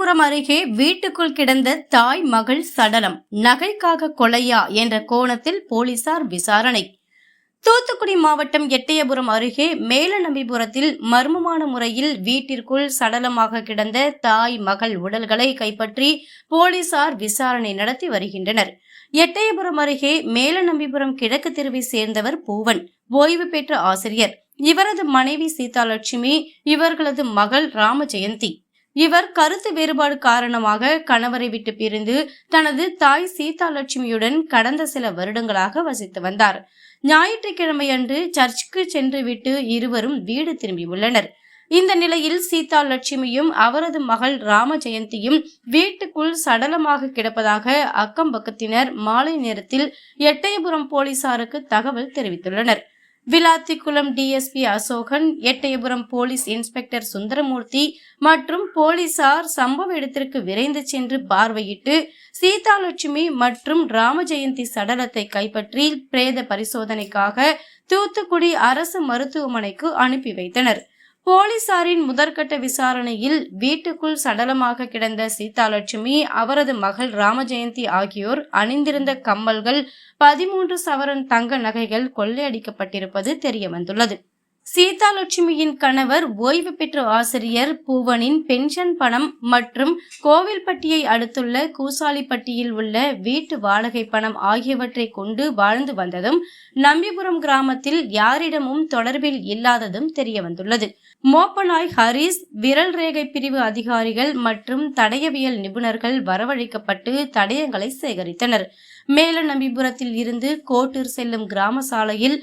அருகே வீட்டுக்குள் கிடந்த தாய் மகள் சடலம் நகைக்காக கொலையா என்ற கோணத்தில் போலீசார் விசாரணை. தூத்துக்குடி மாவட்டம் எட்டயபுரம் அருகே மேலநம்பிபுரத்தில் மர்மமான முறையில் வீட்டிற்குள் சடலமாக கிடந்த தாய் மகள் உடல்களை கைப்பற்றி போலீசார் விசாரணை நடத்தி வருகின்றனர். எட்டயபுரம் அருகே மேலநம்பிபுரம் கிழக்கு தெருவை சேர்ந்தவர் பூவன் ஓய்வு பெற்ற ஆசிரியர். இவரது மனைவி சீதாலட்சுமி இவர்களது மகள் ராமஜெயந்தி. இவர் கருத்து வேறுபாடு காரணமாக கணவரை விட்டு பிரிந்து தனது தாய் சீதா லட்சுமியுடன் கடந்த சில வருடங்களாக வசித்து வந்தார். ஞாயிற்றுக்கிழமையன்று சர்ச்சுக்கு சென்றுவிட்டு இருவரும் வீடு திரும்பியுள்ளனர் இந்த நிலையில் சீதா லட்சுமியும் அவரது மகள் ராம ஜெயந்தியும் வீட்டுக்குள் சடலமாக கிடப்பதாக அக்கம் பக்கத்தினர் மாலை நேரத்தில் எட்டயபுரம் போலீசாருக்கு தகவல் தெரிவித்துள்ளனர். Vilathikulam DSP Asokan Ettayapuram police inspector Sundaramoorthy மற்றும் போலீசார் சம்பவ இடத்திற்கு விரைந்து சென்று பார்வையிட்டு சீதாலட்சுமி மற்றும் ராமஜெயந்தி சடலத்தை கைப்பற்றி பிரேத பரிசோதனைக்காக தூத்துக்குடி அரசு மருத்துவமனைக்கு அனுப்பி வைத்தனர். போலீசாரின் முதற்கட்ட விசாரணையில் வீட்டுக்குள் சடலமாக கிடந்த சீதாலட்சுமி அவரது மகள் ராமஜெயந்தி ஆகியோர் அணிந்திருந்த கம்மல்கள் பதிமூன்று சவரன் தங்க நகைகள் கொள்ளையடிக்கப்பட்டிருப்பது தெரியவந்துள்ளது. சீதாலட்சுமியின் கணவர் ஓய்வு பெற்ற ஆசிரியர் பூவனின் பென்ஷன் பணம் மற்றும் கோவில்பட்டியை அடுத்துள்ள கூசாலிப்பட்டியில் உள்ள வீட்டு வாடகை பணம் ஆகியவற்றை கொண்டு வாழ்ந்து வந்ததும் நம்பிபுரம் கிராமத்தில் யாரிடமும் தொடர்பில் இல்லாததும் தெரிய வந்துள்ளது மோப்பநாய் ஹரிஸ் விரல் ரேகை பிரிவு அதிகாரிகள் மற்றும் தடயவியல் நிபுணர்கள் வரவழைக்கப்பட்டு தடயங்களை சேகரித்தனர். மேல நம்பிபுரத்தில் இருந்து கோட்டூர் செல்லும் கிராம சாலையில்